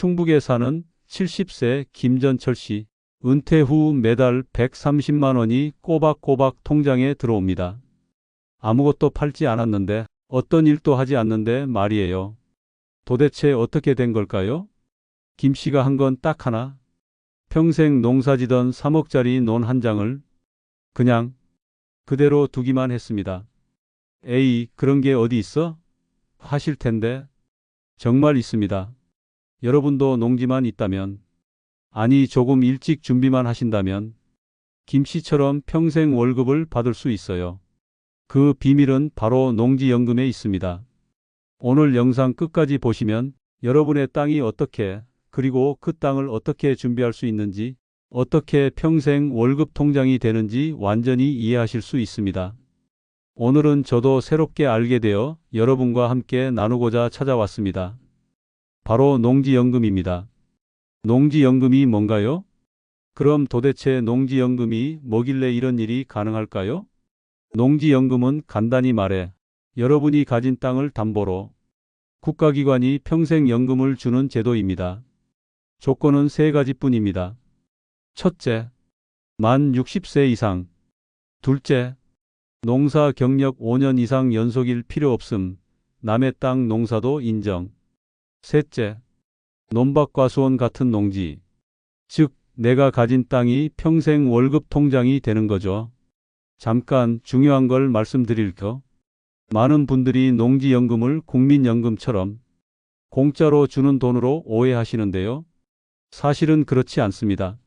충북에 사는 70세 김전철 씨. 은퇴 후 매달 130만 원이 꼬박꼬박 통장에 들어옵니다. 아무것도 팔지 않았는데 어떤 일도 하지 않는데 말이에요. 도대체 어떻게 된 걸까요? 김 씨가 한 건 딱 하나. 평생 농사지던 3억짜리 논 한 장을 그냥 그대로 두기만 했습니다. 에이, 그런 게 어디 있어? 하실 텐데. 정말 있습니다. 여러분도 농지만 있다면, 아니, 조금 일찍 준비만 하신다면, 김 씨처럼 평생 월급을 받을 수 있어요. 그 비밀은 바로 농지연금에 있습니다. 오늘 영상 끝까지 보시면 여러분의 땅이 어떻게, 그리고 그 땅을 어떻게 준비할 수 있는지, 어떻게 평생 월급 통장이 되는지 완전히 이해하실 수 있습니다. 오늘은 저도 새롭게 알게 되어 여러분과 함께 나누고자 찾아왔습니다. 바로 농지연금입니다. 농지연금이 뭔가요? 그럼 도대체 농지연금이 뭐길래 이런 일이 가능할까요? 농지연금은 간단히 말해 여러분이 가진 땅을 담보로 국가기관이 평생 연금을 주는 제도입니다. 조건은 세 가지뿐입니다. 첫째, 만 60세 이상. 둘째, 농사 경력 5년 이상 연속일 필요 없음. 남의 땅 농사도 인정. 셋째, 논밭과 수원 같은 농지. 즉, 내가 가진 땅이 평생 월급 통장이 되는 거죠. 잠깐 중요한 걸 말씀드릴게요. 많은 분들이 농지연금을 국민연금처럼 공짜로 주는 돈으로 오해하시는데요. 사실은 그렇지 않습니다.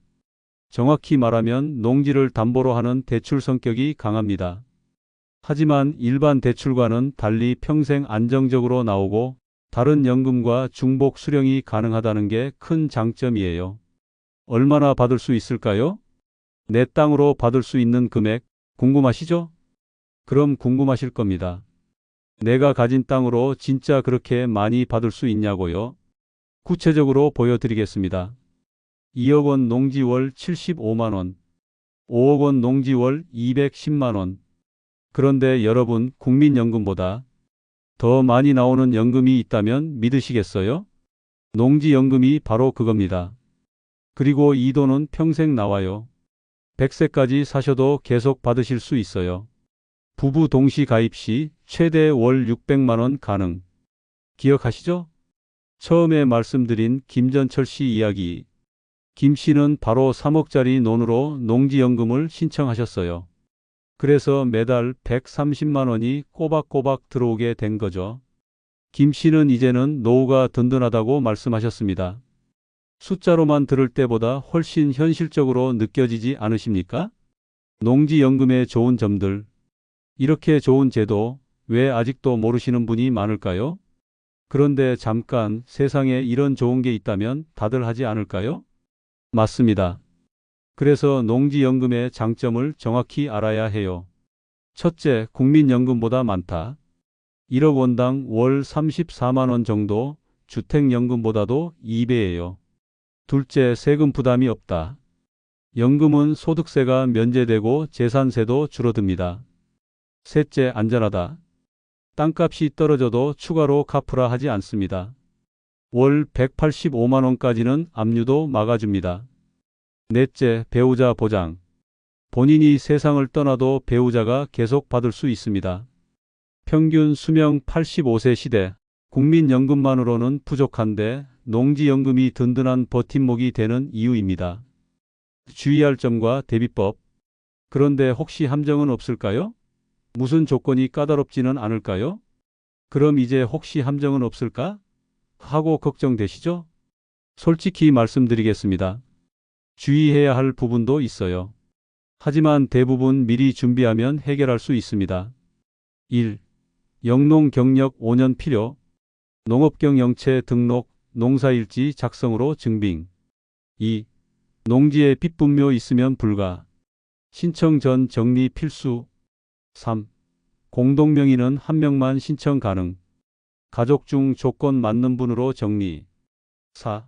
정확히 말하면 농지를 담보로 하는 대출 성격이 강합니다. 하지만 일반 대출과는 달리 평생 안정적으로 나오고 다른 연금과 중복 수령이 가능하다는 게 큰 장점이에요. 얼마나 받을 수 있을까요? 내 땅으로 받을 수 있는 금액 궁금하시죠? 그럼 궁금하실 겁니다. 내가 가진 땅으로 진짜 그렇게 많이 받을 수 있냐고요? 구체적으로 보여드리겠습니다. 2억 원 농지월 75만 원, 5억 원 농지월 210만 원. 그런데 여러분 국민연금보다 더 많이 나오는 연금이 있다면 믿으시겠어요? 농지연금이 바로 그겁니다. 그리고 이 돈은 평생 나와요. 100세까지 사셔도 계속 받으실 수 있어요. 부부 동시 가입 시 최대 월 600만 원 가능. 기억하시죠? 처음에 말씀드린 김전철 씨 이야기. 김 씨는 바로 3억짜리 논으로 농지연금을 신청하셨어요. 그래서 매달 130만 원이 꼬박꼬박 들어오게 된 거죠. 김 씨는 이제는 노후가 든든하다고 말씀하셨습니다. 숫자로만 들을 때보다 훨씬 현실적으로 느껴지지 않으십니까? 농지연금의 좋은 점들. 이렇게 좋은 제도 왜 아직도 모르시는 분이 많을까요? 그런데 잠깐 세상에 이런 좋은 게 있다면 다들 하지 않을까요? 맞습니다. 그래서 농지연금의 장점을 정확히 알아야 해요. 첫째, 국민연금보다 많다. 1억 원당 월 34만 원 정도 주택연금보다도 2배예요. 둘째, 세금 부담이 없다. 연금은 소득세가 면제되고 재산세도 줄어듭니다. 셋째, 안전하다. 땅값이 떨어져도 추가로 갚으라 하지 않습니다. 월 185만 원까지는 압류도 막아줍니다. 넷째, 배우자 보장. 본인이 세상을 떠나도 배우자가 계속 받을 수 있습니다. 평균 수명 85세 시대. 국민연금만으로는 부족한데 농지연금이 든든한 버팀목이 되는 이유입니다. 주의할 점과 대비법. 그런데 혹시 함정은 없을까요? 무슨 조건이 까다롭지는 않을까요? 그럼 이제 혹시 함정은 없을까? 하고 걱정되시죠? 솔직히 말씀드리겠습니다. 주의해야 할 부분도 있어요. 하지만 대부분 미리 준비하면 해결할 수 있습니다. 1. 영농 경력 5년 필요. 농업경영체 등록, 농사일지 작성으로 증빙. 2. 농지에 빚분묘 있으면 불가. 신청 전 정리 필수. 3. 공동명의는 한 명만 신청 가능. 가족 중 조건 맞는 분으로 정리. 4.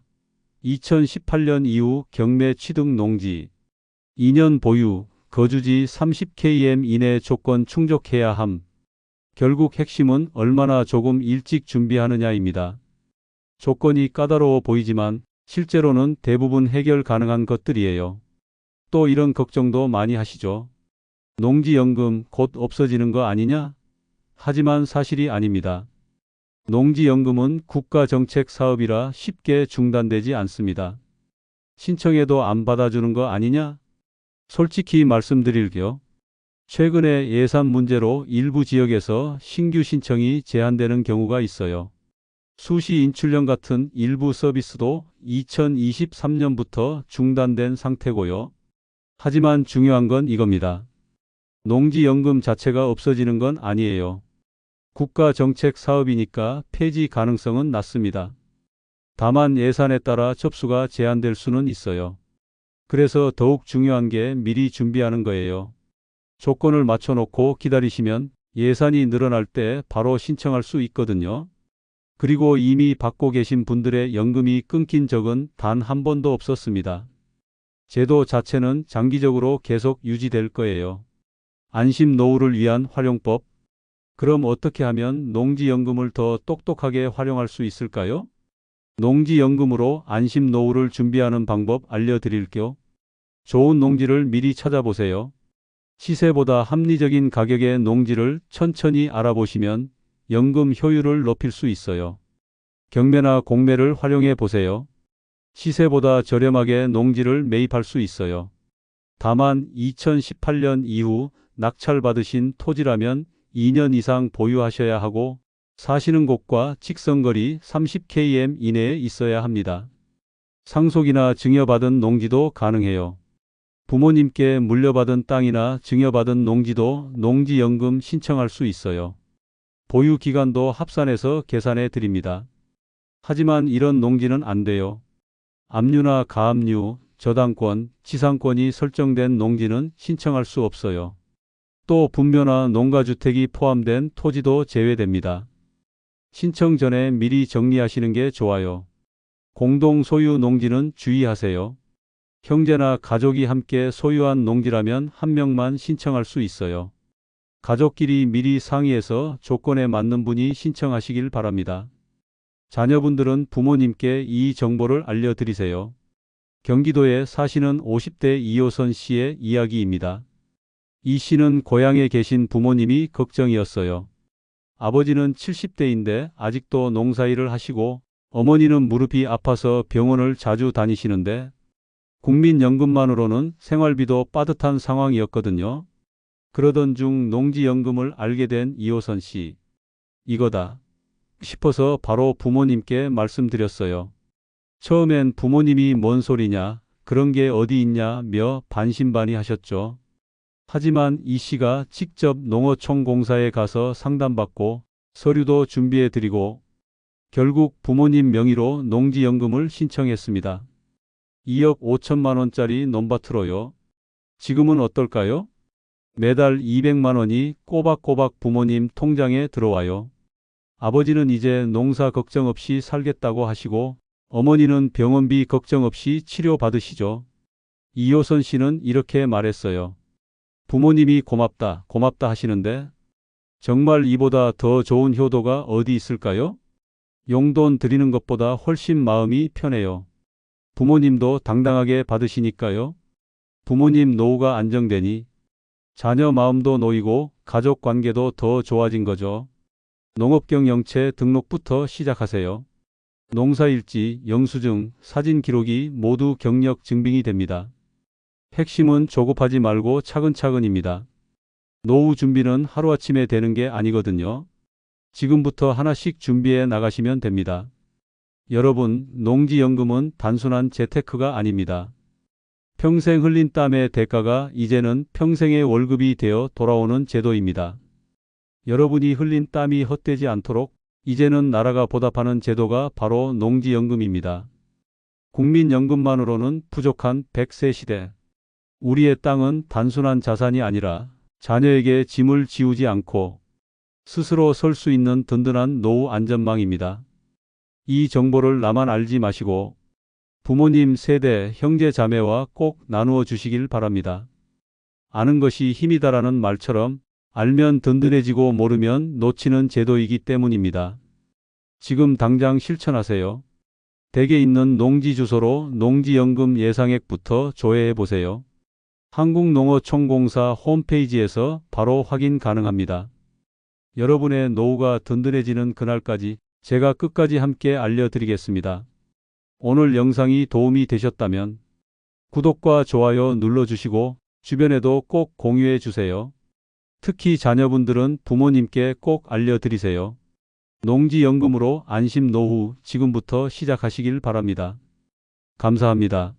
2018년 이후 경매 취득 농지. 2년 보유, 거주지 30km 이내 조건 충족해야 함. 결국 핵심은 얼마나 조금 일찍 준비하느냐입니다. 조건이 까다로워 보이지만 실제로는 대부분 해결 가능한 것들이에요. 또 이런 걱정도 많이 하시죠. 농지연금 곧 없어지는 거 아니냐? 하지만 사실이 아닙니다. 농지연금은 국가정책 사업이라 쉽게 중단되지 않습니다. 신청해도 안 받아주는 거 아니냐? 솔직히 말씀드릴게요. 최근에 예산 문제로 일부 지역에서 신규 신청이 제한되는 경우가 있어요. 수시 인출령 같은 일부 서비스도 2023년부터 중단된 상태고요. 하지만 중요한 건 이겁니다. 농지연금 자체가 없어지는 건 아니에요. 국가 정책 사업이니까 폐지 가능성은 낮습니다. 다만 예산에 따라 접수가 제한될 수는 있어요. 그래서 더욱 중요한 게 미리 준비하는 거예요. 조건을 맞춰놓고 기다리시면 예산이 늘어날 때 바로 신청할 수 있거든요. 그리고 이미 받고 계신 분들의 연금이 끊긴 적은 단 한 번도 없었습니다. 제도 자체는 장기적으로 계속 유지될 거예요. 안심 노후를 위한 활용법. 그럼 어떻게 하면 농지연금을 더 똑똑하게 활용할 수 있을까요? 농지연금으로 안심 노후를 준비하는 방법 알려드릴게요. 좋은 농지를 미리 찾아보세요. 시세보다 합리적인 가격의 농지를 천천히 알아보시면 연금 효율을 높일 수 있어요. 경매나 공매를 활용해 보세요. 시세보다 저렴하게 농지를 매입할 수 있어요. 다만 2018년 이후 낙찰받으신 토지라면 2년 이상 보유하셔야 하고 사시는 곳과 직선거리 30km 이내에 있어야 합니다. 상속이나 증여받은 농지도 가능해요. 부모님께 물려받은 땅이나 증여받은 농지도 농지연금 신청할 수 있어요. 보유 기간도 합산해서 계산해 드립니다. 하지만 이런 농지는 안 돼요. 압류나 가압류, 저당권, 지상권이 설정된 농지는 신청할 수 없어요. 또 분묘나 농가주택이 포함된 토지도 제외됩니다. 신청 전에 미리 정리하시는 게 좋아요. 공동 소유 농지는 주의하세요. 형제나 가족이 함께 소유한 농지라면 한 명만 신청할 수 있어요. 가족끼리 미리 상의해서 조건에 맞는 분이 신청하시길 바랍니다. 자녀분들은 부모님께 이 정보를 알려드리세요. 경기도에 사시는 50대 이호선 씨의 이야기입니다. 이 씨는 고향에 계신 부모님이 걱정이었어요. 아버지는 70대인데 아직도 농사일을 하시고 어머니는 무릎이 아파서 병원을 자주 다니시는데 국민연금만으로는 생활비도 빠듯한 상황이었거든요. 그러던 중 농지연금을 알게 된 이호선 씨. 이거다 싶어서 바로 부모님께 말씀드렸어요. 처음엔 부모님이 뭔 소리냐, 그런 게 어디 있냐며 반신반의 하셨죠. 하지만 이 씨가 직접 농어촌 공사에 가서 상담받고 서류도 준비해 드리고 결국 부모님 명의로 농지연금을 신청했습니다. 2억 5천만 원짜리 논밭으로요. 지금은 어떨까요? 매달 200만 원이 꼬박꼬박 부모님 통장에 들어와요. 아버지는 이제 농사 걱정 없이 살겠다고 하시고 어머니는 병원비 걱정 없이 치료받으시죠. 이호선 씨는 이렇게 말했어요. 부모님이 고맙다, 고맙다 하시는데 정말 이보다 더 좋은 효도가 어디 있을까요? 용돈 드리는 것보다 훨씬 마음이 편해요. 부모님도 당당하게 받으시니까요. 부모님 노후가 안정되니 자녀 마음도 놓이고 가족 관계도 더 좋아진 거죠. 농업경 영체 등록부터 시작하세요. 농사일지, 영수증, 사진 기록이 모두 경력 증빙이 됩니다. 핵심은 조급하지 말고 차근차근입니다. 노후 준비는 하루아침에 되는 게 아니거든요. 지금부터 하나씩 준비해 나가시면 됩니다. 여러분, 농지연금은 단순한 재테크가 아닙니다. 평생 흘린 땀의 대가가 이제는 평생의 월급이 되어 돌아오는 제도입니다. 여러분이 흘린 땀이 헛되지 않도록 이제는 나라가 보답하는 제도가 바로 농지연금입니다. 국민연금만으로는 부족한 100세 시대. 우리의 땅은 단순한 자산이 아니라 자녀에게 짐을 지우지 않고 스스로 설 수 있는 든든한 노후 안전망입니다. 이 정보를 나만 알지 마시고 부모님 세대, 형제, 자매와 꼭 나누어 주시길 바랍니다. 아는 것이 힘이다라는 말처럼 알면 든든해지고 모르면 놓치는 제도이기 때문입니다. 지금 당장 실천하세요. 댁에 있는 농지 주소로 농지연금 예상액부터 조회해 보세요. 한국농어총공사 홈페이지에서 바로 확인 가능합니다. 여러분의 노후가 든든해지는 그날까지 제가 끝까지 함께 알려드리겠습니다. 오늘 영상이 도움이 되셨다면 구독과 좋아요 눌러주시고 주변에도 꼭 공유해 주세요. 특히 자녀분들은 부모님께 꼭 알려드리세요. 농지연금으로 안심 노후 지금부터 시작하시길 바랍니다. 감사합니다.